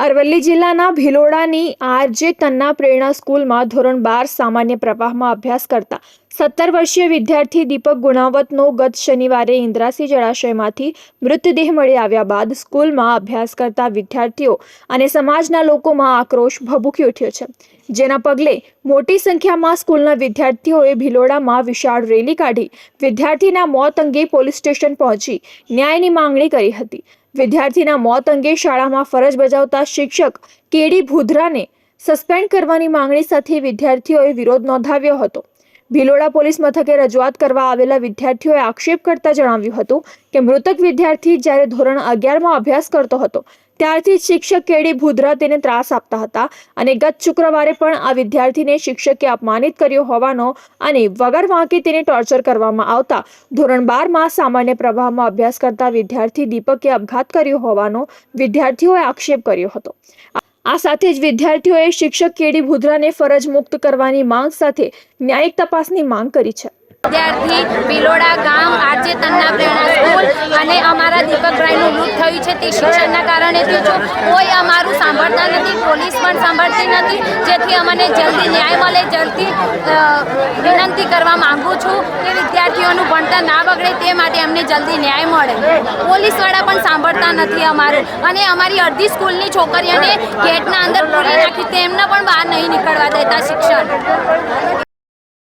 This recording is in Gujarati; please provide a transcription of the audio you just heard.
અરવલ્લી જિલ્લાના ભિલોડાની આરજે તન્ના પ્રેરણા સ્કૂલમાં ધોરણ બાર સામાન્ય પ્રવાહમાં અભ્યાસ કરતા સત્તર વર્ષીય વિદ્યાર્થી દીપક ગુણાવતનો ગત શનિવારે ઇન્દ્રાસી જળાશયમાંથી મૃતદેહ મળી આવ્યા બાદ સ્કૂલમાં અભ્યાસ કરતા વિદ્યાર્થીઓ અને સમાજના લોકોમાં આક્રોશ ભભૂકી ઉઠ્યો છે. જેના પગલે મોટી સંખ્યામાં સ્કૂલના વિદ્યાર્થીઓએ ભિલોડામાં વિશાળ રેલી કાઢી વિદ્યાર્થીના મોત અંગે પોલીસ સ્ટેશન પહોંચી ન્યાયની માંગણી કરી હતી. વિદ્યાર્થીના મોત અંગે શાળામાં ફરજ બજાવતા શિક્ષક કેડી ભુધરાને સસ્પેન્ડ કરવાની માંગણી સાથે વિદ્યાર્થીઓએ વિરોધ નોંધાવ્યો હતો. ભિલોડા પોલીસ મથકે રજૂઆત કરવા આવેલા વિદ્યાર્થીઓએ આક્ષેપ કરતા જણાવ્યું હતું કે મૃતક વિદ્યાર્થી જ્યારે ધોરણ અગિયારમાં અભ્યાસ કરતો હતો, ત્યારથી શિક્ષક કેડી ભુધરા તેને ત્રાસ આપતા હતા અને ગત શુક્રવારે પણ આ વિદ્યાર્થીને શિક્ષકે અપમાનિત કર્યો હોવાનો અને વગર વાંકે તેને ટોર્ચર કરવામાં આવતા ધોરણ બારમાં સામાન્ય પ્રવાહમાં અભ્યાસ કરતા વિદ્યાર્થી દીપકે આપઘાત કર્યો હોવાનો વિદ્યાર્થીઓએ આક્ષેપ કર્યો હતો. આ સાથે જ વિદ્યાર્થીઓએ શિક્ષક કેડી ભુદ્રાને ફરજ મુક્ત કરવાની માંગ સાથે ન્યાયિક તપાસની માંગ કરી છે. વિદ્યાર્થી બિલોડા ગામ આરજે તન્ના પ્રેરણા સ્કૂલ અને અમારા દીપકભાઈનું મૃત થયું છે તે શિક્ષણના કારણે થયું છે. કોઈ અમારું સાંભળતા નથી, પોલીસ પણ સાંભળતી નથી. જેથી અમને જલ્દી ન્યાય મળે, જલ્દી વિનંતી કરવા માંગુ છું કે વિદ્યાર્થીઓનું ભણતર ના બગડે તે માટે અમને જલ્દી ન્યાય મળે. પોલીસવાળા પણ સાંભળતા નથી અમારું. અને અમારી અડધી સ્કૂલની છોકરીઓને ગેટના અંદર પૂરી નાખી, તેમને પણ બહાર નહીં નીકળવા દેતા શિક્ષણ.